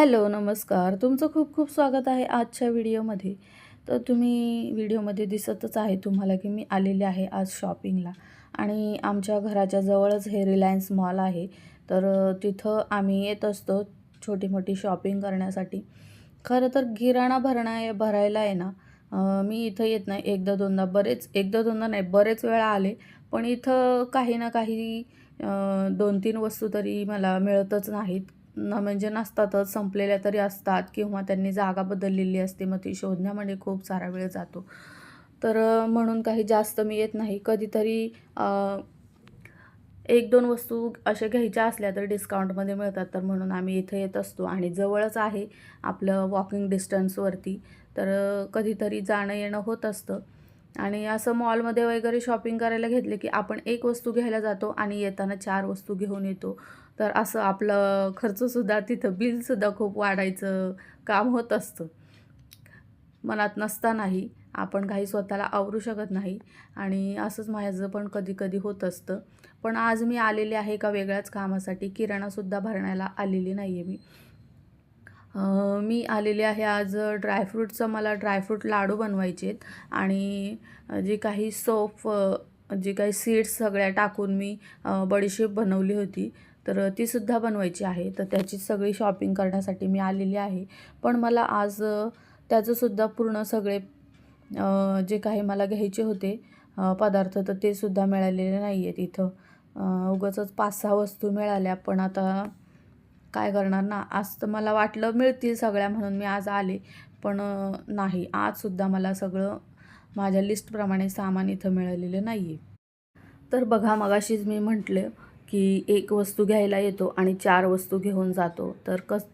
Hello नमस्कार. तुमचं खूप खूप स्वागत आहे आजच्या व्हिडिओमध्ये. तर तुम्ही व्हिडिओमध्ये दिसतच आहे तुम्हाला की मी आलेले आहे आज शॉपिंगला. आणि आमच्या घराच्या जवळच हे रिलायन्स मॉल आहे. तर तिथं आम्ही येत असतो छोटी मोठी शॉपिंग करण्यासाठी. खरं तर गिराणा भरणा भरायला आहे ना. मी इथं येत नाही. एकदा दोनदा बरेच एकदा दोनदा नाही बरेच वेळा आले. पण इथं काही ना काही दोन तीन वस्तू तरी मला मिळतच नाहीत. न म्हणजे नसतातच संपलेल्या तरी असतात किंवा त्यांनी जागा बदललेली असते मग ती शोधण्यामध्ये खूप सारा वेळ जातो. तर म्हणून काही जास्त मी येत नाही. कधीतरी एक दोन वस्तू अशा घ्यायच्या असल्या तर डिस्काउंटमध्ये मिळतात. तर म्हणून आम्ही इथे येत असतो आणि जवळच आहे आपलं वॉकिंग डिस्टन्सवरती तर कधीतरी जाणं येणं होत असतं. आणि असं मॉलमध्ये वगैरे शॉपिंग करायला घेतले की आपण एक वस्तू घ्यायला जातो आणि येताना चार वस्तू घेऊन येतो. तर असं आपलं खर्चसुद्धा तिथं बिलसुद्धा खूप वाढायचं काम होत असतं. मनात नसतानाही आपण काही स्वतःला आवरू शकत नाही. आणि असंच माझं पण कधी कधी होत असतं. पण आज मी आलेले आहे का वेगळ्याच कामासाठी. किराणासुद्धा भरण्याला आलेली नाही आहे मी मी आलेले आहे आज ड्रायफ्रूटचं मला ड्रायफ्रूट लाडू बनवायचे आहेत. आणि जे काही सोफ जे काही सीड्स सगळ्या टाकून मी बडीशेप बनवली होती. तर तीसुद्धा बनवायची आहे. तर त्याची सगळी शॉपिंग करण्यासाठी मी आलेली आहे. पण मला आज त्याचंसुद्धा पूर्ण सगळे जे काही मला घ्यायचे होते पदार्थ तर ते सुद्धा मिळालेले नाही आहेत इथं उगाच उगाचच पाच सहा वस्तू मिळाल्या पण आता काय करणार ना? आज तर मला वाटलं मिळतील सगळ्या म्हणून मी आज आले पण नाही. आजसुद्धा मला सगळं माझ्या लिस्टप्रमाणे सामान इथं मिळालेलं नाही आहे तर बघा मगाशीच मी म्हटलं की एक वस्तू घ्यायला येतो आणि चार वस्तू घेऊन जातो. तर कस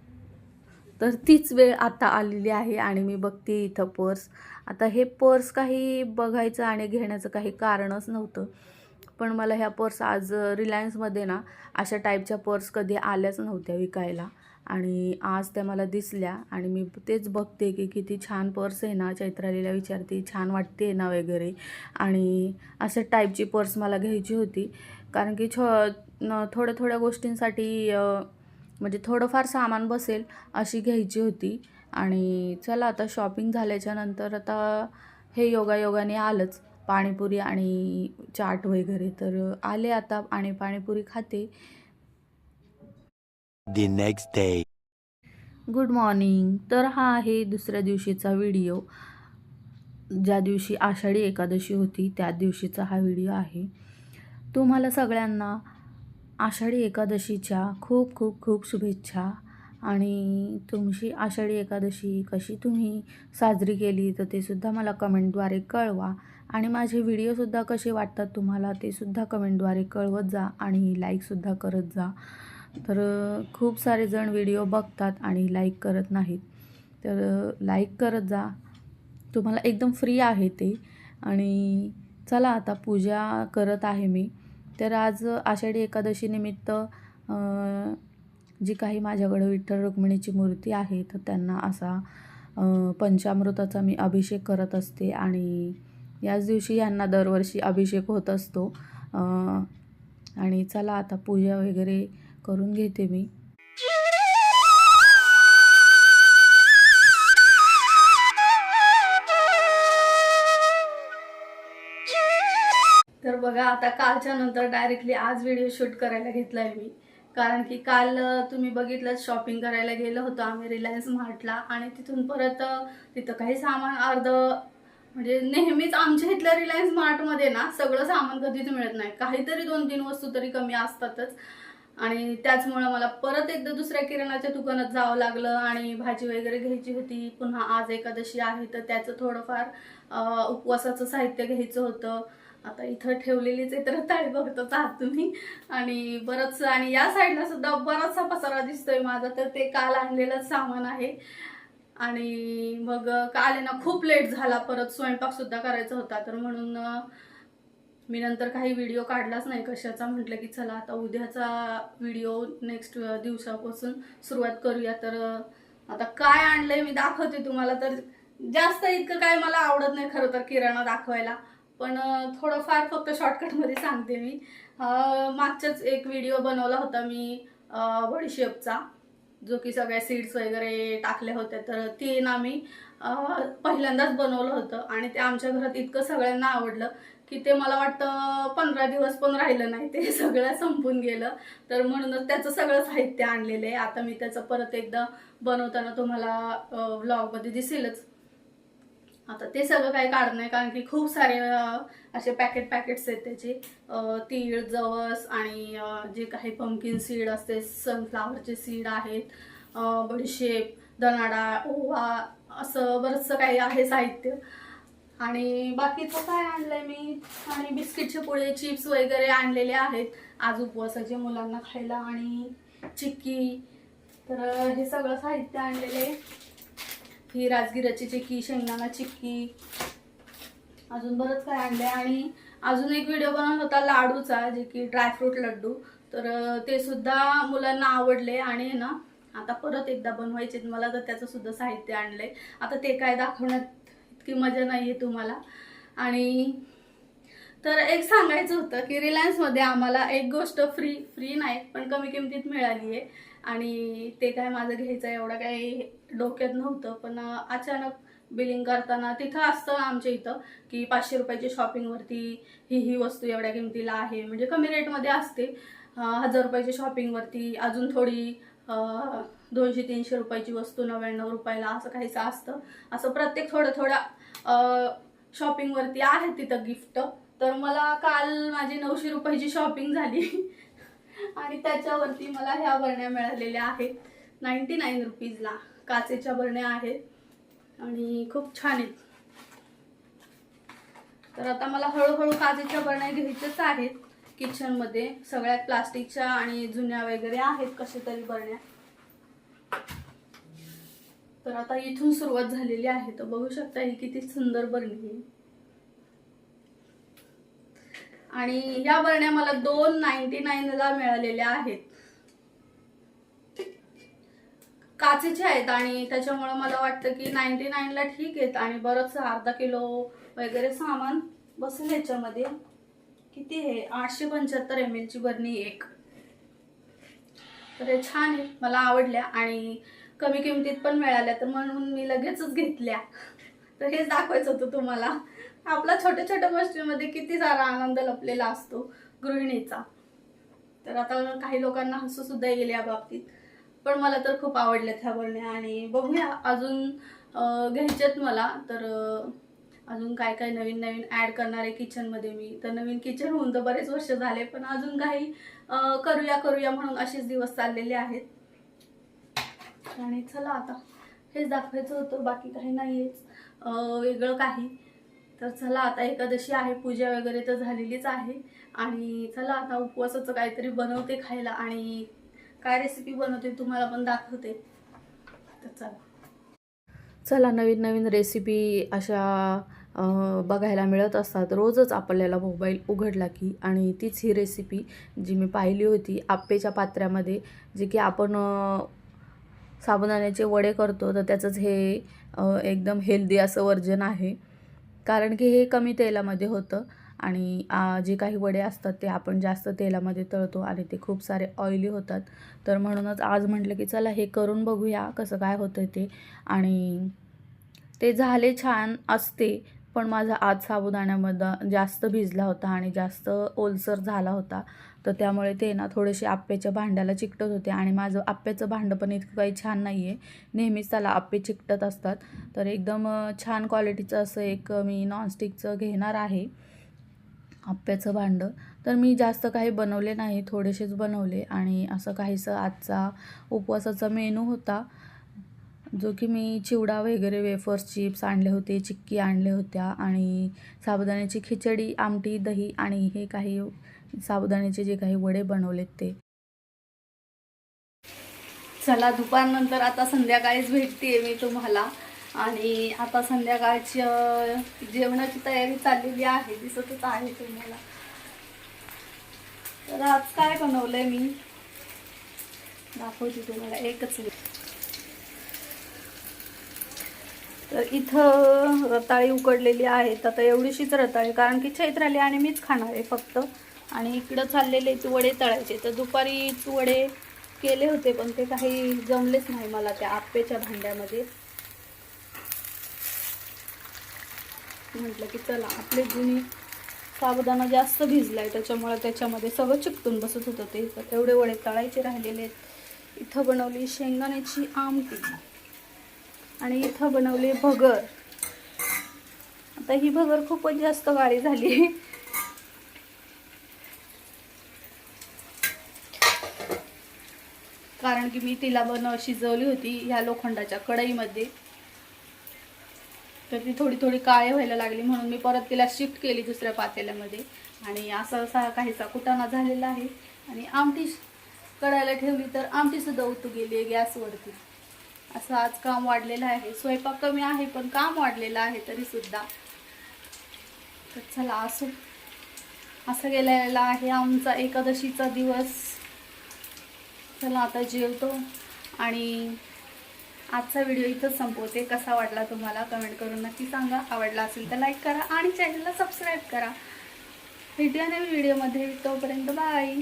तर तीच वेळ आता आलेली आहे आणि मी बघते इथं पर्स. आता हे पर्स काही बघायचं आणि घेण्याचं काही कारणच नव्हतं. पण मला ह्या पर्स आज रिलायन्समध्ये ना अशा टाईपच्या पर्स कधी आल्याच नव्हत्या विकायला. आणि आज त्या मला दिसल्या आणि मी तेच बघते की किती छान पर्स आहे ना चैत्रालीला विचारते छान वाटते ना वगैरे. आणि अशा टाईपची पर्स मला घ्यायची होती. कारण की छ न थोड्या थोड्या गोष्टींसाठी म्हणजे थोडंफार सामान बसेल अशी घ्यायची होती. आणि चला आता शॉपिंग झाल्याच्यानंतर आता हे योगायोगाने आलंच. पाणीपुरी आणि चाट वगैरे तर आले आता आणि पाणीपुरी खाते. Next day. गुड मॉर्निंग तर हा आहे दुसऱ्या दिवशीचा व्हिडिओ ज्या दिवशी आषाढी एकादशी होती त्या दिवशीचा हा व्हिडिओ आहे. तुम्हाला सगळ्यांना आषाढी एकादशीच्या खूप खूप खूप शुभेच्छा. आणि तुमची आषाढी एकादशी कशी तुम्ही साजरी केली तर ते सुद्धा मला कमेंटद्वारे कळवा. आणि माझे व्हिडिओसुद्धा कसे वाटतात तुम्हाला ते सुद्धा कमेंटद्वारे कळवत जा आणि लाईकसुद्धा करत जा. तर खूप सारे जण व्हिडिओ बघतात आणि लाईक करत नाहीत. तर लाईक करत जा. तुम्हाला एकदम फ्री आहे ते. आणि चला आता पूजा करत आहे मी. तर आज आषाढी एकादशीनिमित्त जी काही माझ्याकडं विठ्ठल रुक्मिणीची मूर्ती आहे तर त्यांना असा पंचामृताचा मी अभिषेक करत असते. आणि याच दिवशी यांना दरवर्षी अभिषेक होत असतो. आणि चला आता पूजा वगैरे करून घेते मी. बघा आता कालच्या नंतर डायरेक्टली आज व्हिडिओ शूट करायला घेतलाय मी. कारण की काल तुम्ही बघितलं शॉपिंग करायला गेलो होतो आम्ही रिलायन्स मार्टला आणि तिथून परत तिथं काही सामान अर्ध म्हणजे नेहमीच आमच्या इथल्या रिलायन्स मार्टमध्ये ना सगळं सामान कधीच मिळत नाही. काहीतरी दोन तीन वस्तू तरी कमी असतातच. आणि त्याचमुळं मला परत एकदा दुसऱ्या किराणाच्या दुकानात जावं लागलं आणि भाजी वगैरे घ्यायची होती. पुन्हा आज एकादशी आहे तर त्याचं थोडंफार उपवासाचं साहित्य घ्यायचं होतं. आता इथं ठेवलेलीच आहे तर ताळी बघतच आहात तुम्ही. आणि बरंच आणि या साईडला सुद्धा बराचसा पसारा दिसतोय माझा तर ते काल आणलेलं सामान आहे. आणि मग काल ना खूप लेट झाला परत स्वयंपाक सुद्धा करायचा होता तर म्हणून मी नंतर काही व्हिडिओ काढलाच नाही कशाचा. म्हटलं की चला आता उद्याचा व्हिडिओ नेक्स्ट दिवसापासून सुरुवात करूया. तर आता काय आणलंय मी दाखवते तुम्हाला. तर जास्त इतकं काय मला आवडत नाही खरं तर किराणा दाखवायला. पण थोडंफार फक्त शॉर्टकटमध्ये सांगते मी. मागचाच मागच्याच एक व्हिडिओ बनवला होता मी बडीशेपचा जो की सगळ्या सीड्स वगैरे टाकल्या होत्या. तर ते ना मी पहिल्यांदाच बनवलं होतं. आणि ते आमच्या घरात इतकं सगळ्यांना आवडलं की ते मला वाटतं पंधरा दिवस पण राहिलं नाही. ते सगळं संपून गेलं. तर म्हणूनच त्याचं सगळं साहित्य आणलेलं आहे. आता मी त्याचं परत एकदा बनवताना तुम्हाला व्लॉगमध्ये दिसेलच. आता ते सगळं काही काढणं आहे कारण की खूप सारे असे पॅकेट पॅकेट्स आहेत त्याचे. तीळ जवस आणि जे काही पंकिन सीड असते सनफ्लावरचे सीड आहेत. बडीशेप दनाडा ओवा असं बरंचसं काही आहे साहित्य. आणि बाकीचं काय आणलंय मी? आणि बिस्किटचे पुढे चिप्स वगैरे आणलेले आहेत. आज उपवासाचे मुलांना खायला आणि चिक्की. तर हे सगळं साहित्य आणलेलं चिक्की राजगिराची चिक्की शेंगदाणा चिक्की अजून बरंच काय आणले आणि अजून एक व्हिडिओ बनवला होता लाडूचा जे की ड्रायफ्रूट लड्डू. तर ते सुद्धा मुलांना आवडले आणि ना आता परत एकदा बनवायचे मला तर त्याचं सुद्धा साहित्य आणलंय. आता ते काय दाखवण्यात इतकी मजा नाही आहे तुम्हाला. आणि तर एक सांगायचं होतं की रिलायन्समध्ये आम्हाला एक गोष्ट फ्री फ्री नाही पण कमी किमतीत मिळाली आहे आणि ते काय माझं घ्यायचं एवढं काही डोक्यात नव्हतं पण अचानक बिलिंग करताना तिथं असतं आमच्या इथं की पाचशे रुपयाची शॉपिंगवरती ही ही वस्तू एवढ्या किमतीला आहे. म्हणजे कमी रेटमध्ये असते. हजार रुपयाची शॉपिंगवरती अजून थोडी दोनशे तीनशे रुपयाची वस्तू नव्याण्णव रुपयाला असं काहीचं असतं. असं प्रत्येक थोडं थोडं शॉपिंगवरती आहे तिथं गिफ्ट तर मला काल माझी नऊशे रुपयाची शॉपिंग झाली. आणि त्याच्यावरती मला ह्या बरण्या मिळालेल्या आहेत. नाईन्टी नाईन रुपीजला काचेच्या बरण्या आहेत. आणि खूप छान आहेत. तर आता मला हळूहळू काचेच्या बरण्या घ्यायच्याच आहेत. किचनमध्ये सगळ्यात प्लास्टिकच्या आणि जुन्या वगैरे आहेत कसे तरी बरण्या. तर आता इथून सुरुवात झालेली आहे. तर बघू शकता ही किती सुंदर बरणी आहे. आणि या बरण्या मला दोन नाईन्टी ला मिळालेल्या आहेत. काचेच्या आहेत आणि त्याच्यामुळे मला वाटतं की नाईन्टी ला ठीक आहेत. आणि बरंच अर्धा किलो वगैरे सामान बसेल याच्यामध्ये. किती आहे? आठशे पंच्याहत्तर एम ची बरणी एक. तर हे छान आहे. मला आवडल्या आणि कमी किमतीत पण मिळाल्या तर म्हणून मी लगेचच घेतल्या. तर हेच दाखवायचं होतं तुम्हाला. आपला छोट्या छोट्या गोष्टींमध्ये किती सारा आनंद लपलेला असतो गृहिणीचा. तर आता काही लोकांना हसू सुद्धा येईल या बाबतीत. पण मला तर खूप आवडल्यात ह्या बोलण्या आणि बघूया अजून घ्यायच्यात मला तर अजून काय काय नवीन नवीन ॲड करणार आहे किचनमध्ये मी. तर नवीन किचन होऊन तर बरेच वर्ष झाले पण अजून काही करूया करूया म्हणून असेच दिवस चाललेले आहेत. आणि चला आता हेच दाखवायचं होतं बाकी काही नाही अं, वेगळं काही. तर चला आता एकादशी आहे पूजा वगैरे तर झालेलीच आहे. आणि चला आता उपवासाचं काहीतरी बनवते खायला आणि काय रेसिपी बनवते तुम्हाला पण दाखवते. तर चला. चला नवीन नवीन रेसिपी अशा बघायला मिळत असतात. रोजच आपल्याला मोबाईल उघडला की आणि तीच ही रेसिपी जी मी पाहिली होती आप्पेच्या पात्र्यामध्ये जे की आपण साबुदाण्याचे वडे करतो तर त्याचंच हे एकदम हेल्दी असं वर्जन आहे. कारण की हे कमी तेलामध्ये होतं आणि जे काही वडे असतात ते आपण जास्त तेलामध्ये तळतो आणि ते खूप सारे ऑइली होतात. तर म्हणूनच आज म्हटलं की चला हे करून बघूया कसं काय होतं ते. आणि ते झाले छान असते. पण माझा आज साबुदाण्यामध्ये जास्त भिजला होता आणि जास्त ओलसर झाला होता. तर त्यामुळे ते ना थोडेसे आप्प्याच्या भांड्याला चिकटत होते आणि माझं आप्प्याचं भांडं पण इतकं काही छान नाही आहे नेहमीच त्याला आप्पे चिकटत असतात. तर एकदम छान क्वालिटीचं असं एक मी नॉनस्टिकचं घेणार आहे आप्प्याचं भांडं. तर मी जास्त काही बनवले नाही थोडेसेच बनवले आणि असं काहीसं आजचा उपवासाचा मेनू होता. जो की मी चिवडा वगैरे वेफर्स चिप्स आणले होते चिक्की आणले होत्या आणि साबुदाण्याची खिचडी आमटी दही आणि हे काही साबुदाण्याचे जे काही वडे बनवलेत ते. चला दुपारनंतर आता संध्याकाळीच भेटते मी तुम्हाला. आणि आता संध्याकाळच्या जेवणाची तयारी चाललेली आहे दिसतच आहे तुम्हाला. तर आज काय बनवलंय मी? दाखवते तुम्हाला एकच तर इथं रताळी उकडलेली आहेत. आता एवढीशीच रताळी कारण की चैत्राली आणि मीच खाणार आहे फक्त. आणि इकडं चाललेले तू वडे तळायचे. तर दुपारी तू वडे केले होते पण ते काही जमलेच नाही मला त्या आप्पेच्या भांड्यामध्ये. म्हटलं की चला आपले जुनी साबुदाणा जास्त भिजलाय त्याच्यामुळे त्याच्यामध्ये सगळं चिकटून बसत होतं ते. तर एवढे वडे तळायचे राहिलेले आहेत. इथं बनवली शेंगदाण्याची आमटी. आणि इथं बनवले भगर. आता ही भगर खूपच जास्त गाळी झाली. कारण की मी तिला बनव शिजवली होती ह्या लोखंडाच्या कढईमध्ये. तर ती थोडी थोडी काळे व्हायला लागली म्हणून मी परत तिला शिफ्ट केली दुसऱ्या पातेल्यामध्ये. आणि असा असा काहीसा कुटाणा झालेला आहे. आणि आमटी कढायला ठेवली तर आमटीसुद्धा उतू गेली गॅसवरती. असं आज काम वाढलेलं आहे. स्वयंपाक कमी आहे पण काम वाढलेलं आहे तरीसुद्धा. तर चला असो असं गेलेला आहे आमचा एकादशीचा दिवस. चला आता जेवतो आणि आजचा व्हिडिओ इथंच संपवते. कसा वाटला तुम्हाला कमेंट करून नक्की सांगा. आवडला असेल तर लाईक करा आणि चॅनलला सबस्क्राईब करा. भेटूया नवीन व्हिडिओमध्ये. तोपर्यंत बाय.